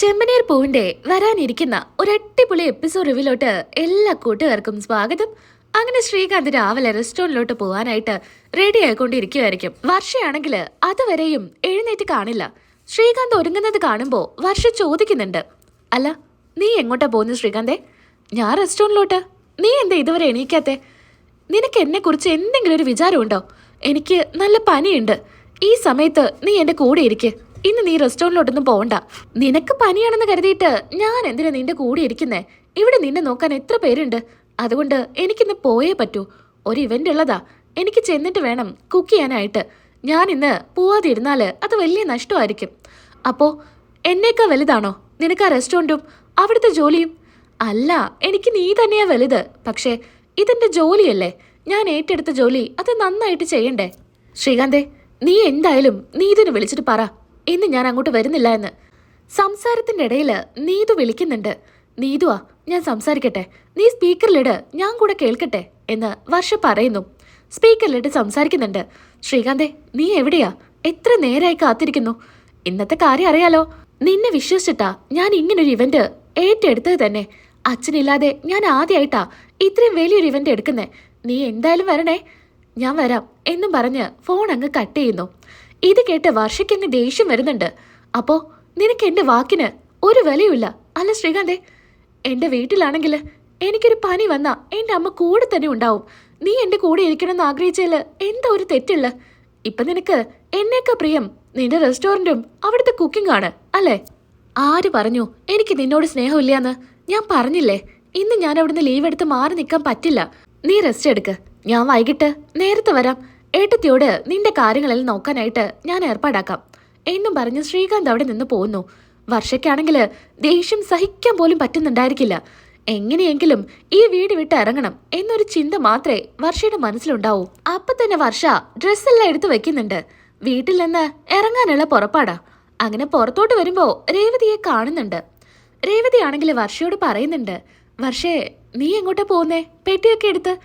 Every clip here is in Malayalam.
ചെമ്പനീർ പൂവിന്റെ വരാനിരിക്കുന്ന ഒരു അടിപൊളി എപ്പിസോഡ് റിവിലോട്ട് എല്ലാ കൂട്ടുകാർക്കും സ്വാഗതം. അങ്ങനെ ശ്രീകാന്ത് രാവിലെ റെസ്റ്റോറന്റിലോട്ട് പോകാനായിട്ട് റെഡി ആയിക്കൊണ്ടിരിക്കുമായിരിക്കും വർഷയാണെങ്കിൽ അതുവരെയും എഴുന്നേറ്റ് കാണില്ല. ശ്രീകാന്ത് ഒരുങ്ങുന്നത് കാണുമ്പോൾ വർഷ ചോദിക്കുന്നുണ്ട്. അല്ല നീ എങ്ങോട്ടാ പോകുന്നത് ശ്രീകാന്തേ? ഞാൻ റെസ്റ്റോറന്റിലോട്ട് നീ എന്താ ഇതുവരെ എണീക്കാത്തെ? നിനക്ക് എന്നെ കുറിച്ച് എന്തെങ്കിലും ഒരു വിചാരമുണ്ടോ? എനിക്ക് നല്ല പനിയുണ്ട്. ഈ സമയത്ത് നീ എന്റെ കൂടെ ഇരിക്ക്. ഇന്ന് നീ റെസ്റ്റോറന്റിലോട്ടൊന്നും പോകണ്ട നിനക്ക് പനിയാണെന്ന് കരുതിയിട്ട് ഞാൻ എന്തിനാ നിന്റെ കൂടെ ഇരിക്കുന്നേ? ഇവിടെ നിന്നെ നോക്കാൻ എത്ര പേരുണ്ട്. അതുകൊണ്ട് എനിക്കിന്ന് പോയേ പറ്റൂ. ഒരു ഇവന്റ് ഉള്ളതാ. എനിക്ക് ചെന്നിട്ട് വേണം കുക്ക് ചെയ്യാനായിട്ട്. ഞാൻ ഇന്ന് പോവാതിരുന്നാൽ അത് വലിയ നഷ്ടമായിരിക്കും. അപ്പോ എന്നേക്കാ വലുതാണോ? നിനക്ക് ആ റെസ്റ്റോറന്റും അവിടുത്തെ ജോലിയും? അല്ല എനിക്ക് നീ തന്നെയാ വലുത്. പക്ഷേ ഇതെന്റെ ജോലിയല്ലേ. ഞാൻ ഏറ്റെടുത്ത ജോലി അത് നന്നായിട്ട് ചെയ്യണ്ടേ? ശ്രീകാന്തേ നീ എന്തായാലും നീ ഇതിന് വിളിച്ചിട്ട് പറ. ഇന്ന് ഞാൻ അങ്ങോട്ട് വരുന്നില്ല എന്ന്. സംസാരത്തിന്റെ ഇടയിൽ നീതു വിളിക്കുന്നുണ്ട്. നീതുവാ ഞാൻ സംസാരിക്കട്ടെ. നീ സ്പീക്കറിലിട് ഞാൻ കൂടെ കേൾക്കട്ടെ എന്ന് വർഷ പറയുന്നു. സ്പീക്കറിലിട്ട് സംസാരിക്കുന്നുണ്ട്. ശ്രീകാന്തേ നീ എവിടെയാ? എത്ര നേരായി കാത്തിരിക്കുന്നു? ഇന്നത്തെ കാര്യം അറിയാലോ. നിന്നെ വിശ്വസിച്ചിട്ടാ ഞാൻ ഇങ്ങനൊരു ഇവന്റ് ഏറ്റെടുത്തത് തന്നെ. അച്ഛനില്ലാതെ ഞാൻ ആദ്യമായിട്ടാ ഇത്രയും വലിയൊരു ഇവന്റ് എടുക്കുന്നേ. നീ എന്തായാലും വരണേ. ഞാൻ വരാം എന്നും പറഞ്ഞ് ഫോൺ അങ്ങ് കട്ട് ചെയ്യുന്നു. ഇത് കേട്ട് വർഷയ്ക്കങ്ങ് ദേഷ്യം വരുന്നുണ്ട്. അപ്പോ നിനക്ക് എന്റെ വാക്കിന് ഒരു വിലയുമില്ല അല്ല ശ്രീകാന്തേ? എന്റെ വീട്ടിലാണെങ്കിൽ എനിക്കൊരു പനി വന്നാ എന്റെ അമ്മ കൂടെ തന്നെ ഉണ്ടാവും. നീ എന്റെ കൂടെ ഇരിക്കണമെന്ന് ആഗ്രഹിച്ചാൽ എന്താ ഒരു തെറ്റുള്ള? ഇപ്പൊ നിനക്ക് എന്നേക്കാ പ്രിയം നിന്റെ റെസ്റ്റോറന്റും അവിടുത്തെ കുക്കിംഗ് ആണ് അല്ലേ? ആര് പറഞ്ഞു എനിക്ക് നിന്നോട് സ്നേഹമില്ലാന്ന്? ഞാൻ പറഞ്ഞില്ലേ ഇന്ന് ഞാൻ അവിടുന്ന് ലീവ് എടുത്ത് മാറി നിൽക്കാൻ പറ്റില്ല. നീ റെസ്റ്റ് എടുക്ക്. ഞാൻ വൈകിട്ട് നേരത്തെ വരാം. ഏട്ടത്തിയോട് നിന്റെ കാര്യങ്ങളിൽ നോക്കാനായിട്ട് ഞാൻ ഏർപ്പാടാക്കാം. എന്നും പറഞ്ഞ് ശ്രീകാന്ത് അവിടെ നിന്ന് പോകുന്നു വർഷയ്ക്കാണെങ്കിൽ ദേഷ്യം സഹിക്കാൻ പോലും പറ്റുന്നുണ്ടായിരിക്കില്ല. എങ്ങനെയെങ്കിലും ഈ വീട് വിട്ട് ഇറങ്ങണം എന്നൊരു ചിന്ത മാത്രമേ വർഷയുടെ മനസ്സിലുണ്ടാവൂ. അപ്പൊ തന്നെ വർഷ ഡ്രസ്സെല്ലാം എടുത്തു വെക്കുന്നുണ്ട്. വീട്ടിൽ നിന്ന് ഇറങ്ങാനുള്ള പുറപ്പാടാ. അങ്ങനെ പുറത്തോട്ട് വരുമ്പോ രേവതിയെ കാണുന്നുണ്ട്. രേവതി ആണെങ്കിൽ വർഷയോട് പറയുന്നുണ്ട് വർഷേ നീ എങ്ങോട്ടാ പോകുന്നേ പെട്ടിയൊക്കെ എടുത്ത്.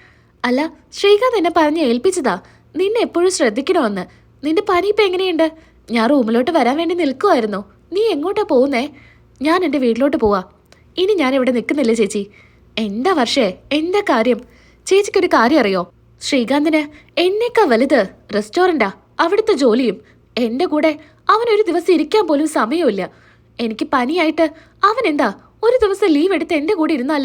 അല്ല ശ്രീകാന്ത് എന്നെ പറഞ്ഞ് ഏൽപ്പിച്ചതാ. നിന്നെ എപ്പോഴും ശ്രദ്ധിക്കണമെന്ന്. നിന്റെ പനി ഇപ്പൊ എങ്ങനെയുണ്ട്? ഞാൻ റൂമിലോട്ട് വരാൻ വേണ്ടി നിൽക്കുമായിരുന്നു നീ എങ്ങോട്ടാ പോകുന്നേ ഞാൻ എന്റെ വീട്ടിലോട്ട് പോവാ. ഇനി ഞാൻ ഇവിടെ നിൽക്കുന്നില്ല ചേച്ചി. എന്താ വർഷേ? എന്താ കാര്യം? ചേച്ചിക്കൊരു കാര്യം അറിയോ? ശ്രീകാന്തിന് എന്നേക്കാ വലുത് റെസ്റ്റോറന്റാ അവിടുത്തെ ജോലിയും. എന്റെ കൂടെ അവനൊരു ദിവസം ഇരിക്കാൻ പോലും സമയമില്ല എനിക്ക് പനിയായിട്ട് അവൻ എന്താ ഒരു ദിവസം ലീവ് എടുത്ത് എന്റെ കൂടെ ഇരുന്നാൽ?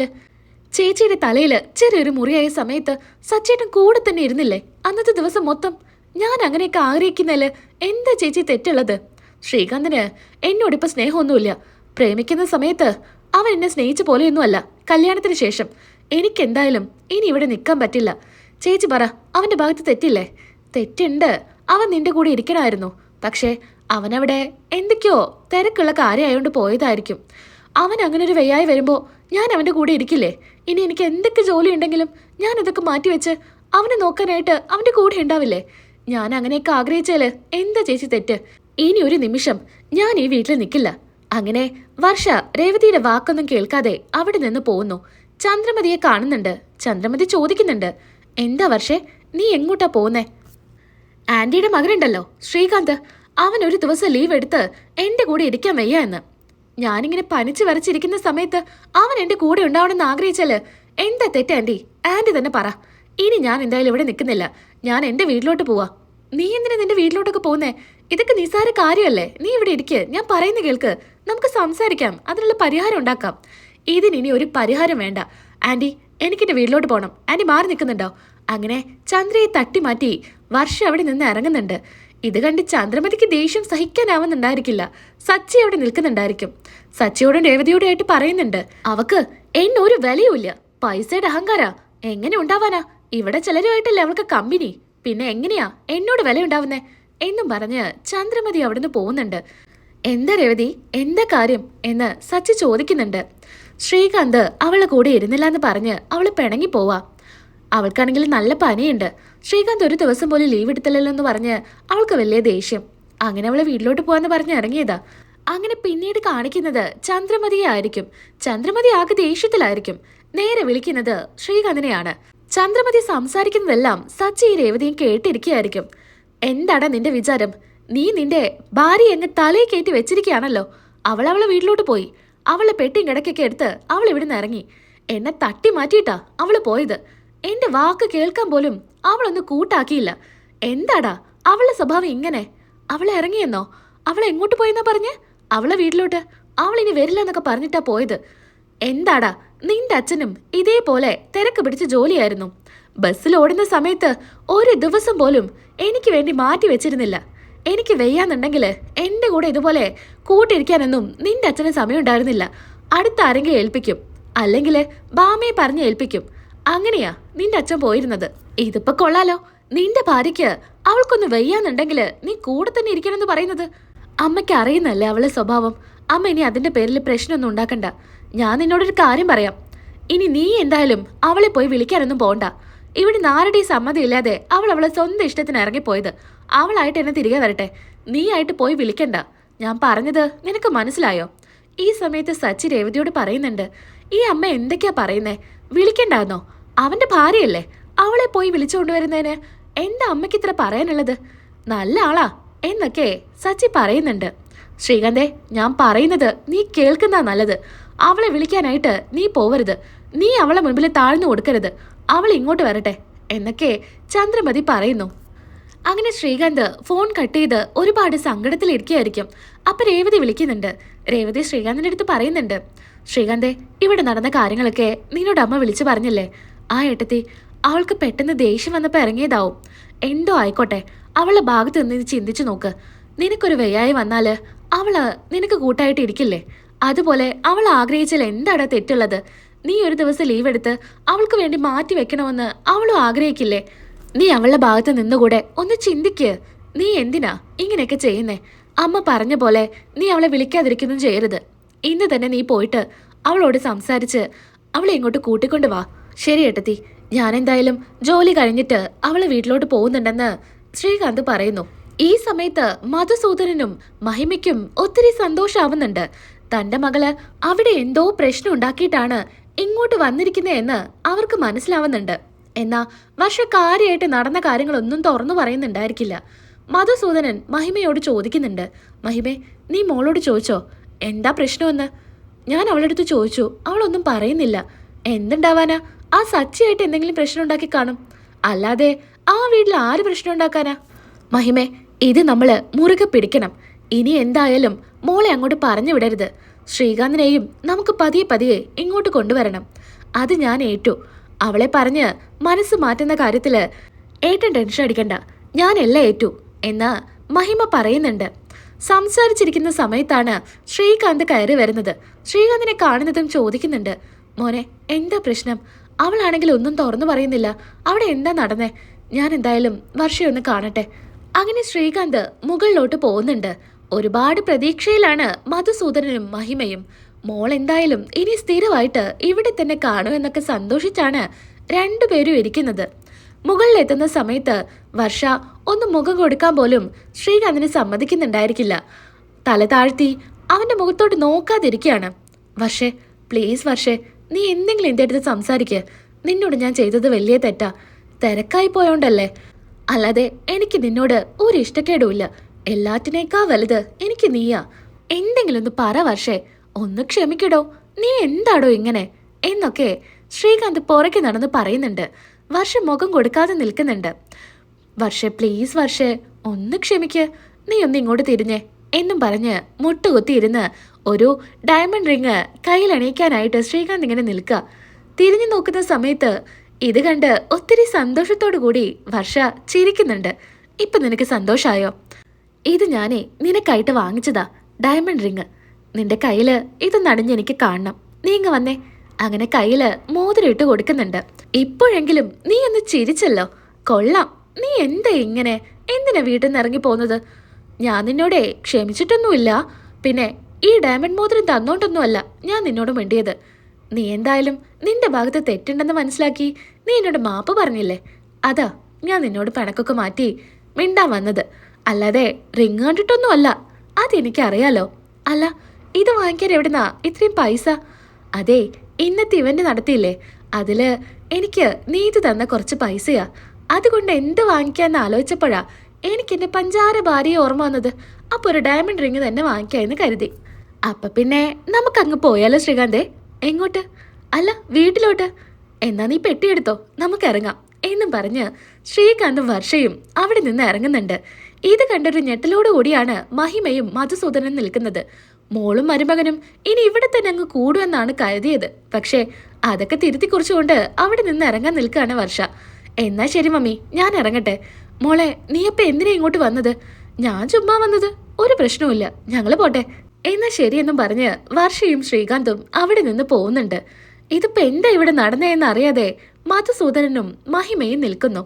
ചേച്ചിയുടെ തലയിൽ ചെറിയൊരു മുറിയായ സമയത്ത് സച്ചേട്ടൻ കൂടെ തന്നെ ഇരുന്നില്ലേ? അന്നത്തെ ദിവസം മൊത്തം ഞാൻ അങ്ങനെയൊക്കെ ആഗ്രഹിക്കുന്നതിൽ എന്താ ചേച്ചി തെറ്റുള്ളത്? ശ്രീകാന്തിന് എന്നോടിപ്പോ സ്നേഹമൊന്നുമില്ല. പ്രേമിക്കുന്ന സമയത്ത് അവൻ എന്നെ സ്നേഹിച്ച പോലെയൊന്നുമല്ല. കല്യാണത്തിന് ശേഷം എനിക്കെന്തായാലും ഇനി ഇവിടെ നിൽക്കാൻ പറ്റില്ല. ചേച്ചി പറ അവന്റെ ഭാഗത്ത് തെറ്റില്ലേ? തെറ്റുണ്ട്. അവൻ നിന്റെ കൂടെ ഇരിക്കണമായിരുന്നു. പക്ഷേ അവനവിടെ എന്തൊക്കെയോ തിരക്കുള്ള കാര്യമായോണ്ട് പോയതായിരിക്കും. അവൻ അങ്ങനെ ഒരു വെയ്യായി വരുമ്പോൾ ഞാൻ അവന്റെ കൂടെ ഇരിക്കില്ലേ? ഇനി എനിക്ക് എന്തൊക്കെ ജോലി ഉണ്ടെങ്കിലും ഞാൻ ഇതൊക്കെ മാറ്റിവെച്ച് അവനെ നോക്കാനായിട്ട് അവന്റെ കൂടെ ഉണ്ടാവില്ലേ? ഞാൻ അങ്ങനെയൊക്കെ ആഗ്രഹിച്ചാൽ എന്താ ചേച്ചി തെറ്റ്? ഇനി ഒരു നിമിഷം ഞാൻ ഈ വീട്ടിൽ നിൽക്കില്ല അങ്ങനെ വർഷ രേവതിയുടെ വാക്കൊന്നും കേൾക്കാതെ അവിടെ നിന്ന് പോകുന്നു. ചന്ദ്രമതിയെ കാണുന്നുണ്ട്. ചന്ദ്രമതി ചോദിക്കുന്നുണ്ട്. എന്താ വർഷേ നീ എങ്ങോട്ടാ പോകുന്നേ? ആന്റിയുടെ മകനുണ്ടല്ലോ ശ്രീകാന്ത്. അവൻ ഒരു ദിവസം ലീവ് എടുത്ത് എന്റെ കൂടെ ഇരിക്കാൻ വയ്യ എന്ന്. ഞാനിങ്ങനെ പനിച്ചു വരച്ചിരിക്കുന്ന സമയത്ത് അവൻ എന്റെ കൂടെ ഉണ്ടാവണമെന്ന് ആഗ്രഹിച്ചാൽ എന്താ തെറ്റ് ആന്റി? ആന്റി തന്നെ പറ. ഇനി ഞാൻ എന്തായാലും ഇവിടെ നിൽക്കുന്നില്ല. ഞാൻ എന്റെ വീട്ടിലോട്ട് പോവാ. നീ എന്തിനാ നിന്റെ വീട്ടിലോട്ടൊക്കെ പോകുന്നേ? ഇതൊക്കെ നിസാര കാര്യമല്ലേ? നീ ഇവിടെ ഇരിക്ക്. ഞാൻ പറയുന്ന കേൾക്ക്. നമുക്ക് സംസാരിക്കാം. അതിനുള്ള പരിഹാരം ഉണ്ടാക്കാം. ഇതിനി ഒരു പരിഹാരം വേണ്ട. ആന്റി എനിക്കെന്റെ വീട്ടിലോട്ട് പോകണം ആന്റി മാറി നിൽക്കുന്നുണ്ടോ? അങ്ങനെ ചന്ദ്രയെ തട്ടി മാറ്റി വർഷം അവിടെ നിന്ന് ഇറങ്ങുന്നുണ്ട്. ഇത് കണ്ട് ചന്ദ്രമതിക്ക് ദേഷ്യം സഹിക്കാനാവുന്നുണ്ടായിരിക്കില്ല. സച്ചി അവിടെ നിൽക്കുന്നുണ്ടായിരിക്കും. സച്ചിയോടും രേവതിയോടും ആയിട്ട് പറയുന്നുണ്ട് അവക്ക് എന്നെ ഒരു വിലയുമില്ല. പൈസയുടെ അഹങ്കാര. എങ്ങനെ ഉണ്ടാവാനാ? ഇവിടെ ചിലരുമായിട്ടല്ലേ അവൾക്ക് കമ്പനി പിന്നെ എങ്ങനെയാ എന്നോട് വില ഉണ്ടാവുന്നേ എന്നും പറഞ്ഞ് ചന്ദ്രമതി അവിടുന്ന് പോകുന്നുണ്ട്. എന്താ രേവതി? എന്താ കാര്യം? എന്ന് സച്ചി ചോദിക്കുന്നുണ്ട്. ശ്രീകാന്ത് അവളെ കൂടെ ഇരുന്നില്ല എന്ന് പറഞ്ഞ് അവൾ പിണങ്ങി പോവാ. അവൾക്കാണെങ്കിൽ നല്ല പനിയുണ്ട്. ശ്രീകാന്ത് ഒരു ദിവസം പോലും ലീവ് എടുത്തില്ലല്ലോ എന്ന് പറഞ്ഞ് അവൾക്ക് വലിയ ദേഷ്യം. അങ്ങനെ അവളെ വീട്ടിലോട്ട് പോവാന്ന് പറഞ്ഞ് ഇറങ്ങിയതാ. അങ്ങനെ പിന്നീട് കാണിക്കുന്നത് ചന്ദ്രമതിയെ ആയിരിക്കും. ചന്ദ്രമതി ആകെ ദേഷ്യത്തിലായിരിക്കും. നേരെ വിളിക്കുന്നത് ശ്രീകാന്തിനെയാണ്. ചന്ദ്രമതി സംസാരിക്കുന്നതെല്ലാം സച്ചി രേവതിയും കേട്ടിരിക്കുകയായിരിക്കും. എന്താടാ നിന്റെ വിചാരം? നീ നിന്റെ ഭാര്യ എങ്ങ് തലയിൽ കയറ്റി വെച്ചിരിക്കുകയാണല്ലോ. അവൾ അവളെ വീട്ടിലോട്ട് പോയി. അവളെ പെട്ടിയും കിടക്കൊക്കെ എടുത്ത് അവൾ ഇവിടുന്ന് ഇറങ്ങി. എന്നെ തട്ടി മാറ്റിയിട്ടാ അവൾ പോയത്. എന്റെ വാക്ക് കേൾക്കാൻ പോലും അവളൊന്ന് കൂട്ടാക്കിയില്ല. എന്താടാ? അവളുടെ സ്വഭാവം ഇങ്ങനെ. അവളെ ഇറങ്ങിയെന്നോ? അവളെ എങ്ങോട്ട് പോയെന്നാ പറഞ്ഞ്? അവളെ വീട്ടിലോട്ട്. അവൾ ഇനി വരില്ല എന്നൊക്കെ പറഞ്ഞിട്ടാ പോയത്. എന്താടാ? നിന്റെ അച്ഛനും ഇതേപോലെ തിരക്ക് പിടിച്ച ജോലിയായിരുന്നു. ബസ്സിൽ ഓടുന്ന സമയത്ത് ഒരു ദിവസം പോലും എനിക്ക് വേണ്ടി മാറ്റി വെച്ചിരുന്നില്ല. എനിക്ക് വെയ്യാന്നുണ്ടെങ്കിൽ എന്റെ കൂടെ ഇതുപോലെ കൂട്ടിരിക്കാനൊന്നും നിന്റെ അച്ഛന് സമയം ഉണ്ടായിരുന്നില്ല അടുത്ത ആരെങ്കിലും ഏൽപ്പിക്കും. അല്ലെങ്കിൽ ബാമയെ പറഞ്ഞ് ഏൽപ്പിക്കും. അങ്ങനെയാ നിന്റെ അച്ഛൻ പോയിരുന്നത്. ഇതിപ്പോ കൊള്ളാലോ. നിന്റെ ഭാര്യയ്ക്ക് അവൾക്കൊന്ന് വെയ്യാന്നുണ്ടെങ്കിൽ നീ കൂടെ തന്നെ ഇരിക്കണമെന്ന് പറയുന്നത്. അമ്മയ്ക്ക് അറിയുന്നല്ലേ അവളെ സ്വഭാവം. അമ്മ ഇനി അതിന്റെ പേരിൽ പ്രശ്നമൊന്നും ഉണ്ടാക്കണ്ട. ഞാൻ നിന്നോടൊരു കാര്യം പറയാം. ഇനി നീ എന്തായാലും അവളെ പോയി വിളിക്കാനൊന്നും പോണ്ട. ഇവിടെ സമ്മതി ഇല്ലാതെ അവൾ അവളെ സ്വന്തം ഇഷ്ടത്തിന് ഇറങ്ങിപ്പോയത്. അവളായിട്ട് എന്നെ തിരികെ വരട്ടെ. നീ ആയിട്ട് പോയി വിളിക്കണ്ട. ഞാൻ പറഞ്ഞത് നിനക്ക് മനസ്സിലായോ? ഈ സമയത്ത് സച്ചി രേവതിയോട് പറയുന്നുണ്ട്. ഈ അമ്മ എന്തൊക്കെയാ പറയുന്നേ? വിളിക്കണ്ടാന്നോ? അവന്റെ ഭാര്യയല്ലേ? അവളെ പോയി വിളിച്ചുകൊണ്ടുവരുന്നതിന് എന്താ അമ്മയ്ക്ക് ഇത്ര പറയാനുള്ളത്? നല്ല ആളാ എന്നൊക്കെ സച്ചി പറയുന്നുണ്ട്. ശ്രീകാന്തേ ഞാൻ പറയുന്നത് നീ കേൾക്കുന്ന നല്ലത്. അവളെ വിളിക്കാനായിട്ട് നീ പോവരുത്. നീ അവളെ മുൻപിൽ താഴ്ന്നു കൊടുക്കരുത്. അവൾ ഇങ്ങോട്ട് വരട്ടെ എന്നൊക്കെ ചന്ദ്രമതി പറയുന്നു. അങ്ങനെ ശ്രീകാന്ത് ഫോൺ കട്ട് ചെയ്ത് ഒരുപാട് സങ്കടത്തിലിരിക്കുകയായിരിക്കും. അപ്പൊ രേവതി വിളിക്കുന്നുണ്ട്. രേവതി ശ്രീകാന്തിന്റെ അടുത്ത് പറയുന്നുണ്ട്. ശ്രീകാന്തേ ഇവിടെ നടന്ന കാര്യങ്ങളൊക്കെ നിന്നോട് അമ്മ വിളിച്ചു പറഞ്ഞില്ലേ? ആ ഏട്ടത്തി അവൾക്ക് പെട്ടെന്ന് ദേഷ്യം വന്നപ്പോൾ ഇറങ്ങിയതാവും. എന്തോ ആയിക്കോട്ടെ അവളുടെ ഭാഗത്ത് നിന്ന് ചിന്തിച്ചു നോക്ക്. നിനക്കൊരു വയ്യായി വന്നാൽ അവൾ നിനക്ക് കൂട്ടായിട്ട് ഇരിക്കില്ലേ? അതുപോലെ അവൾ ആഗ്രഹിച്ചാൽ എന്താടാ തെറ്റുള്ളത്? നീ ഒരു ദിവസം ലീവ് എടുത്ത് അവൾക്ക് വേണ്ടി മാറ്റി വെക്കണമെന്ന് അവളും ആഗ്രഹിക്കില്ലേ? നീ അവളുടെ ഭാഗത്ത് നിന്നുകൂടെ ഒന്ന് ചിന്തിക്ക്. നീ എന്തിനാ ഇങ്ങനെയൊക്കെ ചെയ്യുന്നേ? അമ്മ പറഞ്ഞ പോലെ നീ അവളെ വിളിക്കാതിരിക്കുന്നു ചെയ്യരുത്. ഇന്ന് തന്നെ നീ പോയിട്ട് അവളോട് സംസാരിച്ച് അവളെ ഇങ്ങോട്ട് കൂട്ടിക്കൊണ്ട് വാ. ശരി ഏട്ടത്തി ഞാനെന്തായാലും ജോലി കഴിഞ്ഞിട്ട് അവളെ വീട്ടിലോട്ട് പോകുന്നുണ്ടെന്ന് ശ്രീകാന്ത് പറയുന്നു. ഈ സമയത്ത് മധുസൂദനനും മഹിമയ്ക്കും ഒത്തിരി സന്തോഷാവുന്നുണ്ട്. തന്റെ മകൾ അവിടെ എന്തോ പ്രശ്നം ഉണ്ടാക്കിയിട്ടാണ് ഇങ്ങോട്ട് വന്നിരിക്കുന്നതെന്ന് അവർക്ക് മനസ്സിലാവുന്നുണ്ട്. എന്നാ വർഷ കാര്യമായിട്ട് നടന്ന കാര്യങ്ങളൊന്നും തുറന്നു പറയുന്നുണ്ടായിരിക്കില്ല. മധുസൂദനൻ മഹിമയോട് ചോദിക്കുന്നുണ്ട്. മഹിമേ നീ മോളോട് ചോദിച്ചോ? എന്താ പ്രശ്നമെന്ന്? ഞാൻ അവളടുത്ത് ചോദിച്ചു. അവളൊന്നും പറയുന്നില്ല. എന്തുണ്ടാവാനാ? ആ സച്ചിയായിട്ട് എന്തെങ്കിലും പ്രശ്നം ഉണ്ടാക്കി കാണും. അല്ലാതെ ആ വീട്ടിൽ ആര് പ്രശ്നം ഉണ്ടാക്കാനാ? മഹിമേ ഇത് നമ്മൾ മുറുകെ പിടിക്കണം. ഇനി എന്തായാലും മോളെ അങ്ങോട്ട് പറഞ്ഞു വിടരുത്. ശ്രീകാന്തിനെയും നമുക്ക് പതിയെ പതിയെ ഇങ്ങോട്ട് കൊണ്ടുവരണം. അത് ഞാൻ ഏറ്റു. അവളെ പറഞ്ഞ് മനസ്സ് മാറ്റുന്ന കാര്യത്തിൽ ഏട്ടൻ ടെൻഷൻ അടിക്കണ്ട. ഞാൻ എല്ലാം ഏറ്റു എന്ന് മഹിമ പറയുന്നുണ്ട്. സംസാരിച്ചിരിക്കുന്ന സമയത്താണ് ശ്രീകാന്ത് കയറി വരുന്നത്. ശ്രീകാന്തിനെ കാണുന്നതും ചോദിക്കുന്നുണ്ട്. മോനെ എന്താ പ്രശ്നം? അവളാണെങ്കിൽ ഒന്നും തുറന്നു പറയുന്നില്ല. അവിടെ എന്താ നടന്നേ? ഞാൻ എന്തായാലും വർഷയൊന്ന് കാണട്ടെ. അങ്ങനെ ശ്രീകാന്ത് മുകളിലോട്ട് പോകുന്നുണ്ട്. ഒരുപാട് പ്രതീക്ഷയിലാണ് മധുസൂദനനും മഹിമയും. മോൾ എന്തായാലും ഇനി സ്ഥിരമായിട്ട് ഇവിടെ തന്നെ കാണുമെന്നൊക്കെ സന്തോഷിച്ചാണ് രണ്ടുപേരും ഇരിക്കുന്നത്. മുകളിലെത്തുന്ന സമയത്ത് വർഷ ഒന്ന് മുഖം കൊടുക്കാൻ പോലും ശ്രീകാന്തിന് സമ്മതിക്കുന്നുണ്ടായിരിക്കില്ല. തല താഴ്ത്തി അവന്റെ മുഖത്തോട്ട് നോക്കാതിരിക്കുകയാണ്. വർഷേ പ്ലീസ് വർഷേ നീ എന്തെങ്കിലും എന്റെ അടുത്ത് സംസാരിക്കുക നിന്നോട് ഞാൻ ചെയ്തത് വലിയ തെറ്റാ. തിരക്കായി പോയോണ്ടല്ലേ? അല്ലാതെ എനിക്ക് നിന്നോട് ഒരു ഇഷ്ടക്കേടുമില്ല. എല്ലാറ്റിനേക്കാ വലുത് എനിക്ക് നീയാ. എന്തെങ്കിലും ഒന്ന് പറ വർഷേ. ഒന്ന് ക്ഷമിക്കടോ. നീ എന്താടോ ഇങ്ങനെ? എന്നൊക്കെ ശ്രീകാന്ത് പുറകെ നടന്ന് പറയുന്നുണ്ട്. വർഷ മുഖം കൊടുക്കാതെ നിൽക്കുന്നുണ്ട്. വർഷേ പ്ലീസ് വർഷേ ഒന്ന് ക്ഷമിക്ക്. നീ ഒന്ന് ഇങ്ങോട്ട് തിരിഞ്ഞേ. എന്നും പറഞ്ഞ് മുട്ടുകുത്തി ഇരുന്ന് ഒരു ഡയമണ്ട് റിങ് കയ്യിലണിയിക്കാനായിട്ട് ശ്രീകാന്ത് ഇങ്ങനെ നിൽക്കുക. തിരിഞ്ഞു നോക്കുന്ന സമയത്ത് ഇത് കണ്ട് ഒത്തിരി സന്തോഷത്തോടു കൂടി വർഷ ചിരിക്കുന്നുണ്ട്. ഇപ്പൊ നിനക്ക് സന്തോഷമായോ ഇത് ഞാനേ നിനക്കായിട്ട് വാങ്ങിച്ചതാ ഡയമണ്ട് റിങ് നിന്റെ കയ്യിൽ ഇത് നടിഞ്ഞ് എനിക്ക് കാണണം. നീ ഇങ്ങ് വന്നേ. അങ്ങനെ കയ്യിൽ മോതിരം ഇട്ട് കൊടുക്കുന്നുണ്ട്. ഇപ്പോഴെങ്കിലും നീ ഒന്ന് ചിരിച്ചല്ലോ. കൊള്ളാം. നീ എന്താ ഇങ്ങനെ? എന്തിനാ വീട്ടിൽ നിന്ന് ഇറങ്ങി പോകുന്നത്? ഞാൻ നിന്നോടെ ക്ഷമിച്ചിട്ടൊന്നുമില്ല. പിന്നെ ഈ ഡയമണ്ട് മോതിരം തന്നോണ്ടൊന്നുമല്ല ഞാൻ നിന്നോട് മിണ്ടിയത്. നീ എന്തായാലും നിന്റെ ഭാഗത്ത് തെറ്റുണ്ടെന്ന് മനസ്സിലാക്കി നീ എന്നോട് മാപ്പ് പറഞ്ഞില്ലേ? അതാ ഞാൻ നിന്നോട് പിണക്കൊക്കെ മാറ്റി മിണ്ടാൻ വന്നത്. അല്ലാതെ റിങ് കണ്ടിട്ടൊന്നുമല്ല. അതെനിക്കറിയാലോ. അല്ല ഇത് വാങ്ങിക്കാൻ എവിടുന്നാ? ഇത്രയും പൈസ? അതെ ഇന്നത്തെ ഇവന്റ് നടത്തിയില്ലേ? അതിൽ എനിക്ക് നീതി തന്ന കുറച്ച് പൈസയാ. അതുകൊണ്ട് എന്ത് വാങ്ങിക്കാന്ന് ആലോചിച്ചപ്പോഴാ എനിക്ക് എന്റെ പഞ്ചാര ഭാര്യയെ ഓർമ്മ വന്നത്. അപ്പൊ ഒരു ഡയമണ്ട് റിങ് തന്നെ വാങ്ങിക്കാമെന്ന് കരുതി. അപ്പൊ പിന്നെ നമുക്കങ്ങ് പോയാലോ ശ്രീകാന്തേ? എങ്ങോട്ട്? അല്ല വീട്ടിലോട്ട്. എന്നാ നീ പെട്ടിയെടുത്തോ. നമുക്കിറങ്ങാം. എന്നും പറഞ്ഞ് ശ്രീകാന്തും വർഷയും അവിടെ നിന്ന് ഇറങ്ങുന്നുണ്ട്. ഇത് കണ്ടൊരു ഞെട്ടലോട് കൂടിയാണ് മഹിമയും മധുസൂദനും നിൽക്കുന്നത്. മോളും മരുമകനും ഇനി ഇവിടെ തന്നെ അങ്ങ് കൂടുമെന്നാണ് കരുതിയത്. പക്ഷേ അതൊക്കെ തിരുത്തി കുറിച്ചുകൊണ്ട് അവിടെ നിന്ന് ഇറങ്ങാൻ നിൽക്കുകയാണ് വർഷ. എന്നാ ശരി മമ്മി ഞാൻ ഇറങ്ങട്ടെ. മോളെ നീ അപ്പൊ എന്തിനാ ഇങ്ങോട്ട് വന്നത്? ഞാൻ ചുമ്മാ വന്നത് ഒരു പ്രശ്നവുമില്ല. ഞങ്ങൾ പോട്ടെ. എന്നാ ശരിയെന്നും പറഞ്ഞ് വർഷയും ശ്രീകാന്തും അവിടെ നിന്ന് പോകുന്നുണ്ട്. ഇതിപ്പോ എന്താ ഇവിടെ നടന്നതെന്ന് അറിയാതെ മധുസൂദനനും മഹിമയും നിൽക്കുന്നു.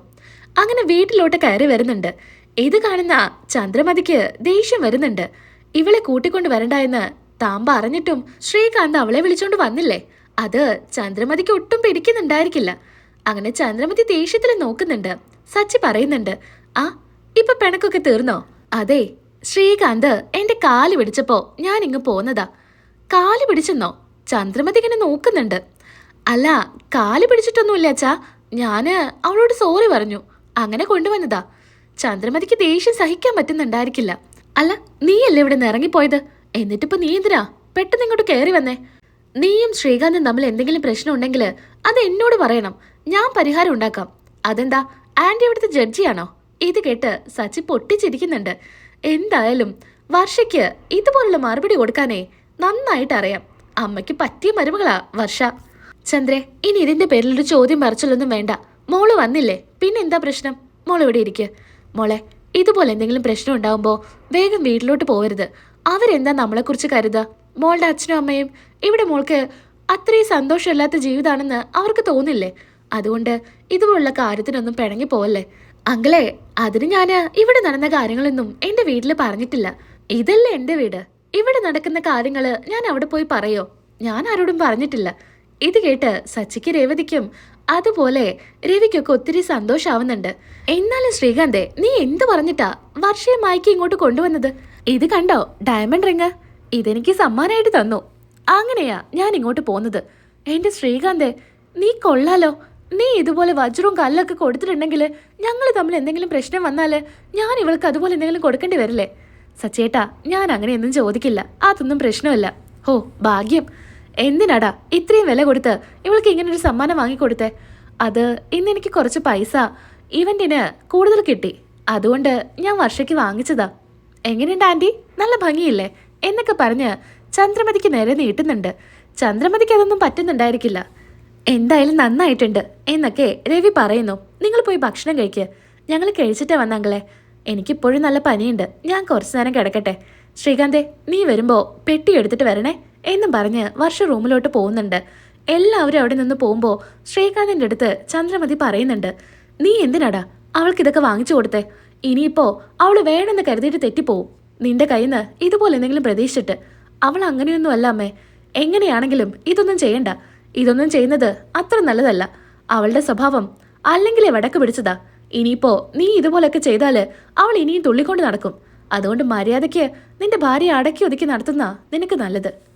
അങ്ങനെ വീട്ടിലോട്ട് കയറി വരുന്നുണ്ട്. ഇത് കാണുന്ന ചന്ദ്രമതിക്ക് ദേഷ്യം വരുന്നുണ്ട്. ഇവളെ കൂട്ടിക്കൊണ്ട് വരണ്ട എന്ന് താൻ പറഞ്ഞിട്ടും ശ്രീകാന്ത് അവളെ വിളിച്ചോണ്ട് വന്നില്ലേ? അത് ചന്ദ്രമതിക്ക് ഒട്ടും പിടിക്കുന്നുണ്ടായിരിക്കില്ല. അങ്ങനെ ചന്ദ്രമതി ദേഷ്യത്തിൽ നോക്കുന്നുണ്ട്. സച്ചി പറയുന്നുണ്ട് ആ ഇപ്പൊ പിണക്കൊക്കെ തീർന്നോ? അതെ ശ്രീകാന്ത് എന്റെ കാൽ പിടിച്ചപ്പോ ഞാൻ ഇങ്ങ് പോന്നതാ. കാൽ പിടിച്ചെന്നോ? ചന്ദ്രമതി ഇങ്ങനെ നോക്കുന്നുണ്ട്. അല്ല കാൽ പിടിച്ചിട്ടൊന്നുമില്ല അച്ഛാ. ഞാൻ അവളോട് സോറി പറഞ്ഞു. അങ്ങനെ കൊണ്ടുവന്നതാ. ചന്ദ്രമതിക്ക് ദേഷ്യം സഹിക്കാൻ പറ്റുന്നുണ്ടായിരിക്കില്ല. അല്ല നീയല്ലേ ഇവിടെ നിന്ന് ഇറങ്ങിപ്പോയത്? എന്നിട്ടിപ്പോ നീ എന്തിനാ? പെട്ടെന്ന് ഇങ്ങോട്ട് കയറി വന്നേ. നീയും ശ്രീകാന്തും തമ്മിൽ എന്തെങ്കിലും പ്രശ്നം ഉണ്ടെങ്കിൽ അത് എന്നോട് പറയണം. ഞാൻ പരിഹാരം ഉണ്ടാക്കാം. അതെന്താ? ആന്റി ഇവിടുത്തെ ജഡ്ജിയാണോ? ഇത് കേട്ട് സച്ചി പൊട്ടിച്ചിരിക്കുന്നുണ്ട്. എന്തായാലും വർഷയ്ക്ക് ഇതുപോലുള്ള മറുപടി കൊടുക്കാനേ നന്നായിട്ട് അറിയാം. അമ്മയ്ക്ക് പറ്റിയ മരുമകളാ വർഷ. ചന്ദ്രെ ഇനി ഇതിന്റെ പേരിൽ ഒരു ചോദ്യം മറിച്ചല്ലൊന്നും വേണ്ട. മോൾ വന്നില്ലേ? പിന്നെ എന്താ പ്രശ്നം? മോൾ ഇവിടെ ഇരിക്കുക മോളെ ഇതുപോലെ എന്തെങ്കിലും പ്രശ്നം ഉണ്ടാവുമ്പോൾ വേഗം വീട്ടിലോട്ട് പോകരുത് അവരെന്താ നമ്മളെക്കുറിച്ച് കരുതുക മോളുടെ അച്ഛനും അമ്മയും ഇവിടെ മോൾക്ക് അത്രയും സന്തോഷമില്ലാത്ത ജീവിതമാണെന്ന് അവർക്ക് തോന്നില്ലേ? അതുകൊണ്ട് ഇതുപോലുള്ള കാര്യത്തിനൊന്നും പിണങ്ങി പോവല്ലേ? അങ്കിളെ അതിന് ഞാൻ ഇവിടെ നടന്ന കാര്യങ്ങളൊന്നും എന്റെ വീട്ടിൽ പറഞ്ഞിട്ടില്ല. ഇതല്ലേ എന്റെ വീട്. ഇവിടെ നടക്കുന്ന കാര്യങ്ങൾ ഞാൻ അവിടെ പോയി പറയോ? ഞാൻ ആരോടും പറഞ്ഞിട്ടില്ല. ഇത് കേട്ട് സച്ചിക്ക് രേവതിക്കും അതുപോലെ രവിക്കൊക്കെ ഒത്തിരി സന്തോഷാവുന്നുണ്ട്. എന്നാലും ശ്രീകാന്തേ നീ എന്ത് പറഞ്ഞിട്ടാ വർഷയെ മായ്ക്ക് ഇങ്ങോട്ട് കൊണ്ടുവന്നത്? ഇത് കണ്ടോ? Diamond ring. ഇതെനിക്ക് സമ്മാനമായിട്ട് തന്നു. അങ്ങനെയാ ഞാൻ ഇങ്ങോട്ട് പോന്നത്. എന്റെ ശ്രീകാന്തേ നീ കൊള്ളാലോ. നീ ഇതുപോലെ വജ്രവും കല്ലൊക്കെ കൊടുത്തിട്ടുണ്ടെങ്കിൽ ഞങ്ങൾ തമ്മിൽ എന്തെങ്കിലും പ്രശ്നം വന്നാൽ ഞാൻ ഇവൾക്ക് അതുപോലെ എന്തെങ്കിലും കൊടുക്കേണ്ടി വരില്ലേ? സച്ചേട്ടാ ഞാൻ അങ്ങനെയൊന്നും ചോദിക്കില്ല. അതൊന്നും പ്രശ്നമല്ല. ഹോ ഭാഗ്യം. എന്തിനാടാ ഇത്രയും വില കൊടുത്ത് ഇവൾക്ക് ഇങ്ങനെ ഒരു സമ്മാനം വാങ്ങിക്കൊടുത്തേ? അത് ഇന്ന് എനിക്ക് കുറച്ച് പൈസ. ഇവന്റിന് കൂടുതൽ കിട്ടി. അതുകൊണ്ട് ഞാൻ വർഷയ്ക്ക് വാങ്ങിച്ചതാ. എങ്ങനെയുണ്ട് ആന്റി നല്ല ഭംഗിയില്ലേ? എന്നൊക്കെ പറഞ്ഞ് ചന്ദ്രമതിക്ക് നേരെ നീട്ടുന്നുണ്ട്. ചന്ദ്രമതിക്ക് അതൊന്നും പറ്റുന്നുണ്ടായിരിക്കില്ല. എന്തായാലും നന്നായിട്ടുണ്ട് എന്നൊക്കെ രവി പറയുന്നു. നിങ്ങൾ പോയി ഭക്ഷണം കഴിക്കുക ഞങ്ങൾ കഴിച്ചിട്ടേ വന്നങ്ങളെ എനിക്കിപ്പോഴും നല്ല പനിയുണ്ട്. ഞാൻ കുറച്ചു നേരം കിടക്കട്ടെ. ശ്രീകാന്തേ നീ വരുമ്പോൾ പെട്ടി എടുത്തിട്ട് വരണേ എന്നും പറഞ്ഞ് വർഷ റൂമിലോട്ട് പോകുന്നുണ്ട്. എല്ലാവരും അവിടെ നിന്ന് പോകുമ്പോൾ ശ്രീകാന്തിന്റെ അടുത്ത് ചന്ദ്രമതി പറയുന്നുണ്ട്. നീ എന്തിനാടാ അവൾക്ക് ഇതൊക്കെ വാങ്ങിച്ചു കൊടുത്തേ? ഇനിയിപ്പോ അവൾ വേണമെന്ന് കരുതിയിട്ട് തെറ്റിപ്പോവും. നിന്റെ കയ്യിൽ നിന്ന് ഇതുപോലെ എന്തെങ്കിലും പ്രതീക്ഷിച്ചിട്ട്. അവൾ അങ്ങനെയൊന്നും അല്ല അമ്മേ. എങ്ങനെയാണെങ്കിലും ഇതൊന്നും ചെയ്യണ്ട. ഇതൊന്നും ചെയ്യുന്നത് അത്ര നല്ലതല്ല. അവളുടെ സ്വഭാവം അല്ലെങ്കിലേ വടക്ക് പിടിച്ചതാ. ഇനിയിപ്പോ നീ ഇതുപോലൊക്കെ ചെയ്താൽ അവൾ ഇനിയും തുള്ളിക്കൊണ്ട് നടക്കും. അതുകൊണ്ട് മര്യാദയ്ക്ക് നിന്റെ ഭാര്യ അടക്കി ഒതുക്കി നടത്തുന്ന നിനക്ക് നല്ലത്.